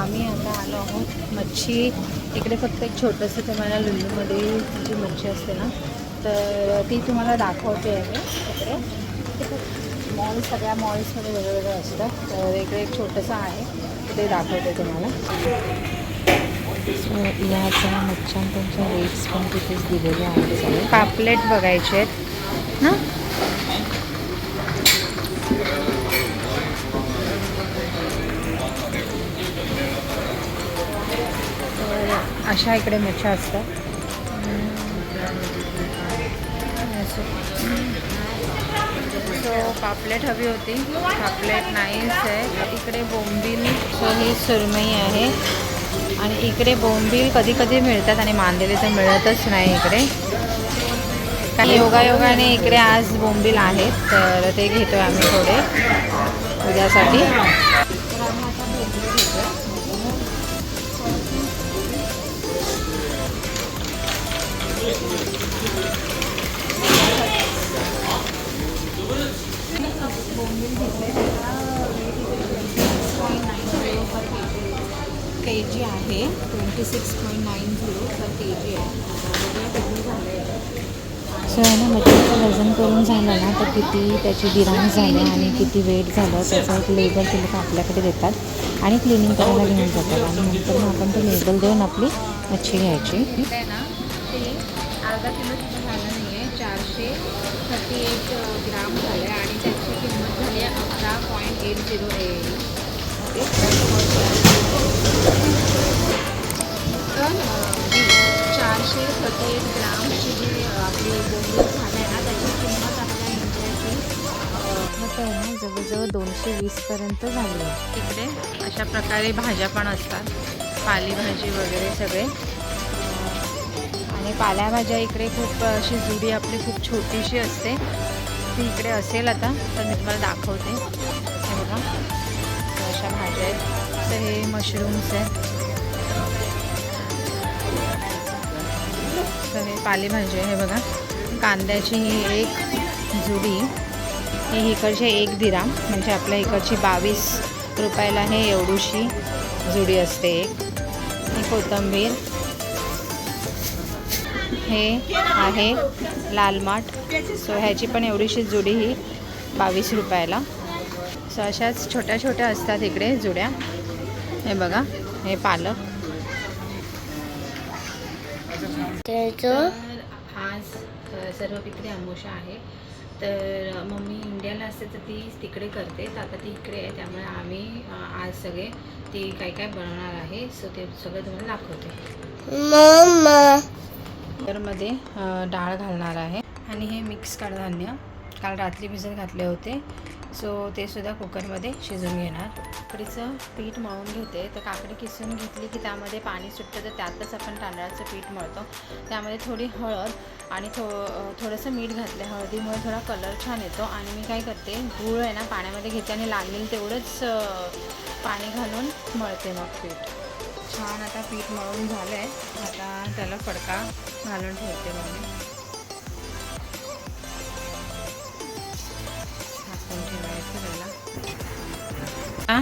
आम्ही आता आलो आहोत मच्छी. इकडे फक्त एक छोटंसं तुम्हाला लुल्लूमध्ये जी मच्छी असते ना तर ती तुम्हाला दाखवते आहे इकडे. मॉल सगळ्या मॉल्समध्ये वेगवेगळं असतं तर इकडे एक छोटंसं आहे ते दाखवते तुम्हाला. सो या ज्या मच्छ्या त्यांच्या रेट्स पण तिथेच दिलेले आहेत. सगळे पापलेट बघायचे आहेत. ना अशा इकडे मच्छा असतात. सो पापलेट हवी होती. पापलेट नाहीच आहे. इकडे बोंबील सो ही सुरमई आहे. आणि इकडे बोंबील कधी कधी मिळतात आणि मांदेले तर मिळतच नाही इकडे. काही योगायोगाने इकडे आज बोंबील आहेत तर ते घेतो आम्ही थोडे. उद्यासाठी. के जी आहे. Twenty six point nine zero per K G आहे. सो आहे ना मच्छीचं वजन करून झालं ना तर किती त्याची दिराण झाली आणि किती वेट झालं त्याचं एक लेबल ते लोक आपल्याकडे देतात. आणि क्लिनिंग करायला घेऊन जातात. आणि नंतर मग आपण ते लेबल देऊन आपली मच्छी घ्यायची. ना ते अर्धा किलो सुद्धा झालं नाही आहे. चारशे थर्टी एट ग्राम झाले आणि त्याची किंमत झाली आहे अकरा पॉईंट एट झिरो तर जी चारशे थर्टी एट ग्रामची जी आपली बोंबील झालं आहे ना त्याची किंमत आपल्या इंडियाची आहे जवळजवळ दोनशे वीसपर्यंत झाली आहे. तिकडे अशा प्रकारे भाज्या पण असतात. पालेभाजी वगैरे सगळे. आणि पाल्याभाज्या इकडे खूप अशी जुडी आपली खूप छोटीशी असते. ती इकडे असेल आता तर मी तुम्हाला दाखवते. हे बघा. अशा भाज्या आहेत. तर हे मशरूम्स आहेत. तर हे पालेभाजी आहे हे बघा. कांद्याची ही एक जुडी. ही इकडचे एक दिराम म्हणजे आपल्या इकडची बावीस रुपयाला हे एवढीशी जुडी असते एक. ही कोथिंबीर. हे आहे लाल माठ. सो ह्याची पण एवढीशी जुडी ही बावीस रुपयाला. सो अशाच छोट्या छोट्या असतात इकडे जुड्या. हे बघा हे पालक. आज सर्व पित्री आमोशा आहे. तर मम्मी इंडियाला असते तर ती तिकडे करते. तर आता ती इकडे आहे त्यामुळे आम्ही आज सगळे ती काय काय बनवणार आहे सो ते सगळं तुम्हाला दाखवते. कुकरमध्ये डाळ घालणार आहे. आणि हे मिक्स कडधान्य काल रात्री भिजत घातले होते. सो ते सुद्धा कुकरमध्ये शिजून घेणार. काकडीचं पीठ मळून घेते. तर काकडी किसून घेतली की त्यामध्ये पाणी सुटतं तर त्यातच आपण तांदळाचं पीठ मळतो. त्यामध्ये थोडी हळद आणि थो थोडंसं मीठ घातलं हळदीमुळे थोडा कलर छान येतो. आणि मी काय करते गूळ आहे ना पाण्यामध्ये घेते आणि लागेल तेवढंच पाणी घालून मळते मग पीठ. छान आता पीठ मळून झालं आहे आता त्याला फडका घालून ठेवते मग मी. झाकून ठेवायचं त्याला.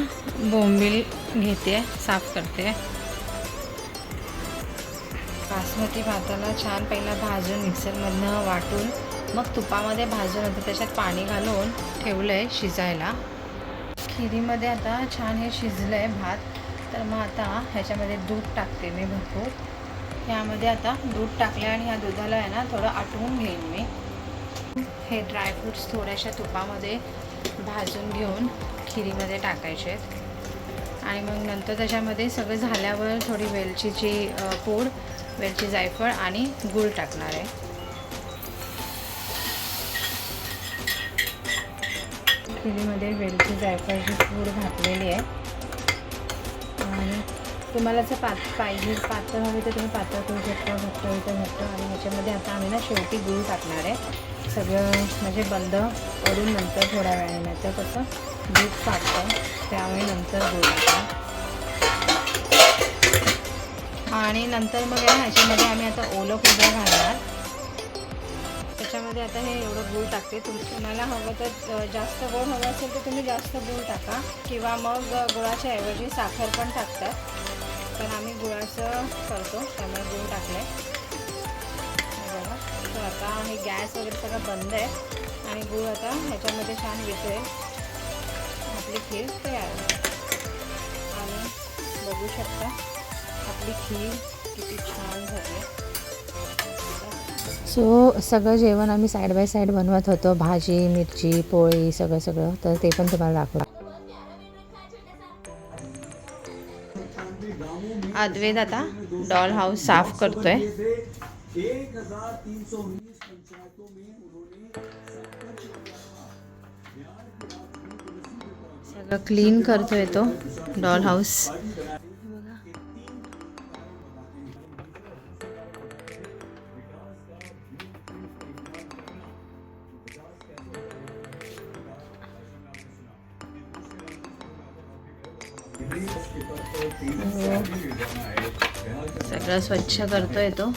बोंबील घेते साफ करते. बासमती भाताला छान पहिला भाजून मिक्सरमधनं वाटून मग तुपामध्ये भाजून नंतर त्याच्यात पाणी घालून ठेवलं आहे शिजायला. खिरीमध्ये आता छान हे शिजलं आहे भात. तर मग आता ह्याच्यामध्ये दूध टाकते मी भरपूर. ह्यामध्ये आता दूध टाकलं आणि ह्या दुधाला आहे ना थोडं आटवून घेईन मी. हे ड्रायफ्रूट्स थोड्याशा तुपामध्ये भाजून घेऊन खिरीमध्ये टाकायचे आहेत. आणि मग नंतर त्याच्यामध्ये सगळं झाल्यावर थोडी वेलचीची पूड वेलची जायफळ आणि गूळ टाकणार आहे. खिरीमध्ये वेलची जायफळची पूड घातलेली आहे. तुम्हाला जर पात पाहिजे पातळ हवी तर तुम्ही पातळ करू शकता घट्ट हवी तर घट्ट. आणि ह्याच्यामध्ये आता आम्ही ना शेवटी गूळ टाकणार आहे. सगळं म्हणजे बंद करून नंतर थोड्या वेळाने नाही तर कसं दूध फाटतं त्यामुळे नंतर गूळ टाकणार. आणि नंतर मग आहे ना ह्याच्यामध्ये आम्ही आता ओलं खोबरं घालणार. त्याच्यामध्ये आता हे एवढं गूळ टाकते. तुम तुम्हाला हवं तर जास्त गोड हवं असेल तर तुम्ही जास्त गूळ टाका. किंवा मग गुळाच्या ऐवजी साखर पण टाकतात. पण आम्ही गुळाचं करतो त्यामुळे गुळ टाकलं आहे बघा तर आता हे गॅस वगैरे सगळं बंद आहे. आणि गुळ आता ह्याच्यामध्ये छान वितळे आपली खीर तयार आहे. आणि बघू शकता आपली खीर किती छान झाली सो सगळं जेवण आम्ही साईड बाय साईड बनवत होतो. भाजी मिरची पोळी सगळं सगळं. तर ते पण तुम्हाला दाखवलं अद्वैत आता डॉल हाउस साफ़ करते सगळं क्लीन करतोय तो डॉल हाऊस सगळं स्वच्छ करतोय तो.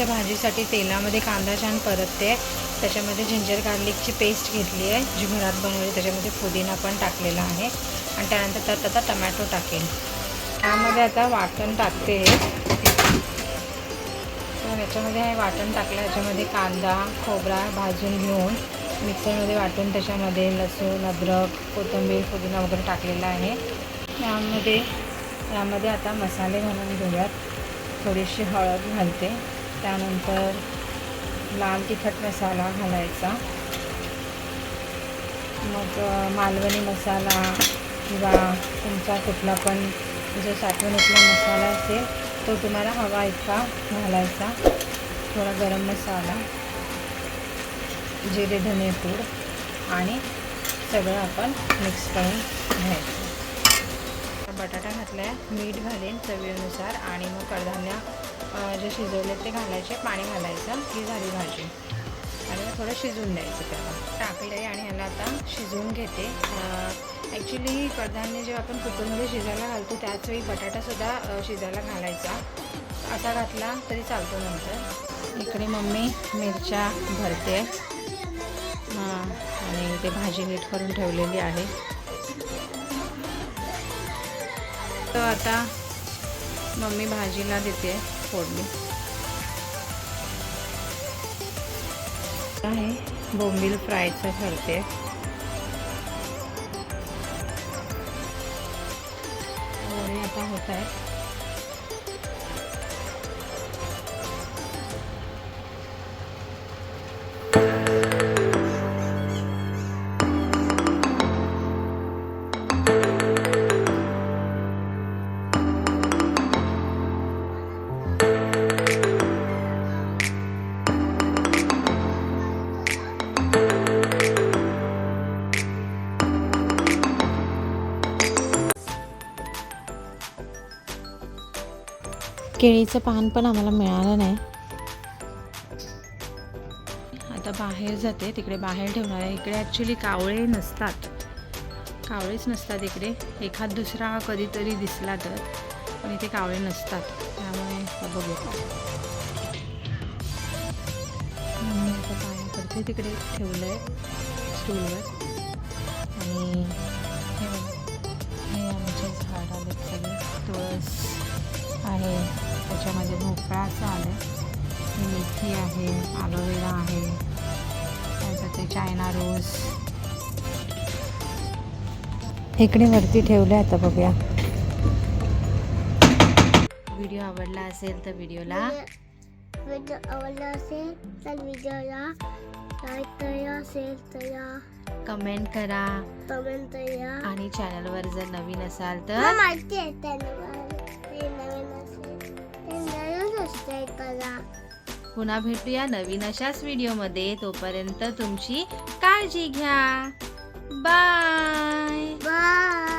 भाजीसाठी तेलामध्ये कांदा छान परतते. त्याच्यामध्ये जिंजर गार्लिकची पेस्ट घेतली आहे जी घरात बनवली त्याच्यामध्ये पुदिना पण टाकलेला आहे. आणि त्यानंतर त्यात आता टमॅटो टाकेल. त्यामध्ये आता वाटण टाकते. तर याच्यामध्ये हे वाटण टाकलं याच्यामध्ये कांदा खोबरा भाजून घेऊन मिक्सरमध्ये वाटून त्याच्यामध्ये लसूण अद्रक कोथिंबीर पुदिना वगैरे टाकलेला आहे. यामध्ये यामध्ये आता मसाले घालून घेऊयात. थोडीशी हळद घालते. त्यानंतर लाल तिखट मसाला घालायचा. मग मालवणी मसाला किंवा तुमचा कुठला पण जो साठवणीतला मसाला असेल तो तुम्हाला हवा इतका घालायचा. थोडा गरम मसाला जिरे धने पूड आणि सगळं आपण मिक्स करून घ्यायचं. बटाटा घातला आहे मीठ घालेन चवीनुसार आणि मग कडधान्य जे शिजवले ते घालायचे पाणी घालायचं ही झाली भाजी. आणि मग थोडं शिजवून द्यायचं त्याला. टाकले आणि ह्याला आता शिजवून घेते. ॲक्च्युली कडधान्य जेव्हा आपण कुकरमध्ये शिजायला घालतो त्याच वेळी बटाटासुद्धा शिजायला घालायचा. असा घातला तरी चालतो नंतर. इकडे मम्मी मिरच्या भरते. हां आणि ते भाजी नीट करून ठेवलेली आहे. तर आता मम्मी भाजीला देते. फोडणी. आहे बोंबील फ्रायचं करते वडे आता होत आहे. केळीचं पान पण आम्हाला मिळालं नाही. आता बाहेर जाते तिकडे बाहेर ठेवणार आहे. इकडे ॲक्च्युली कावळे नसतात. कावळेच नसतात इकडे. एखाद दुसरा कधीतरी दिसला तर पण इथे कावळे नसतात. त्यामुळे बघू. आता तिकडे ठेवलं आहे स्टूलवर आणि हे आमचे झाड आले सगळे तुळस. आहे. त्याच्यामध्ये भोपळाचं आलं ही मेथी आहे ॲलोवेरा आहे. त्यानंतर ते चायना रोज इकडे वरती ठेवले आता बघूया. व्हिडिओ आवडला असेल तर व्हिडिओला व्हिडिओ आवडला असेल तर व्हिडिओला लाईक करा शेअर करा. कमेंट करा. कमेंट करा. आणि चॅनलवर जर नवीन असाल तर माहिती पुन्हा भेटूया नवीन अशाच व्हिडिओमध्ये. तोपर्यंत तुमची काळजी घ्या. बाय. बाय.